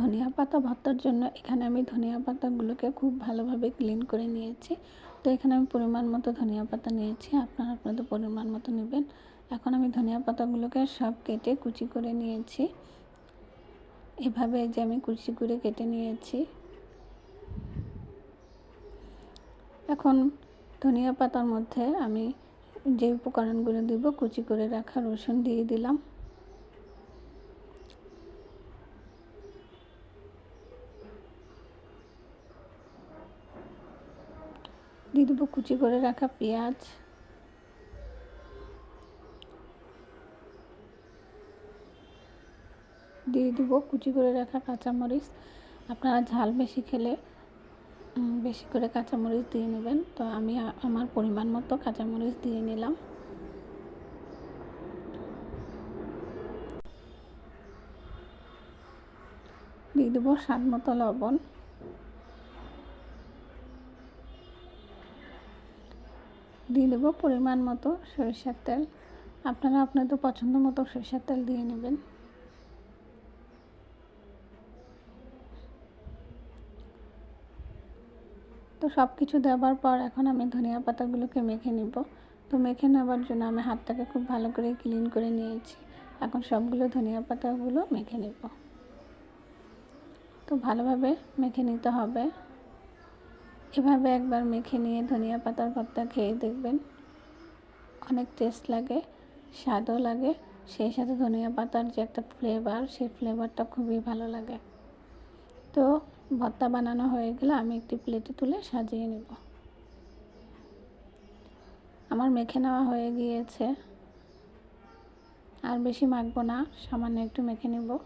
ধনিয়া পাতা ভর্তার জন্য এখানে আমি ধনিয়া পাতাগুলোকে খুব ভালোভাবে ক্লিন করে নিয়েছি। তো এখানে আমি পরিমাণ মতো ধনিয়া পাতা নিয়েছি, আপনারা আপনাদের পরিমাণ মতো নেবেন। এখন আমি ধনিয়া পাতাগুলোকে সব কেটে কুচি করে নিয়েছি। এভাবে যে আমি কুচি করে কেটে নিয়েছি। এখন ধনিয়া পাতার মধ্যে আমি যে উপকরণগুলো দিব, কুচি করে রাখা রসুন দিয়ে দিলাম। দিয়ে দেবো কুচি করে রাখা পেঁয়াজ। দিয়ে দেবো কুচি করে রাখা কাঁচামরিচ। আপনারা ঝাল বেশি খেলে বেশি করে কাঁচামরিচ দিয়ে নেবেন। তো আমি আমার পরিমাণ মতো কাঁচামরিচ দিয়ে নিলাম। দিয়ে দেবো স্বাদ মতো লবণ। দিয়ে দেবো পরিমাণ মতো সরিষার তেল। আপনারা আপনাদের পছন্দ মতো সরিষার তেল দিয়ে নেবেন। তো সব কিছু দেওয়ার পর এখন আমি ধনিয়া পাতাগুলোকে মেখে নিব। তো মেখে নেওয়ার জন্য আমি হাতটাকে খুব ভালো করে ক্লিন করে নিয়েছি। এখন সবগুলো ধনিয়া পাতাগুলো মেখে নেব। তো ভালোভাবে মেখে নিতে হবে। এভাবে একবার মেখে নিয়ে ধনিয়া পাতার ভর্তা খেয়ে দেখবেন? অনেক টেস্ট লাগে, স্বাদও লাগে, সেই সাথে ধনিয়া পাতার যে একটা ফ্লেভার সেই ফ্লেভারটা খুবই ভালো লাগে। তো ভর্তা বানানো হয়ে গেলে আমি একটি প্লেটে তুলে সাজিয়ে নেব। আমার মেখে নেওয়া হয়ে গিয়েছে। আর বেশি মাখবো না, সামান্য একটু মেখে নেব।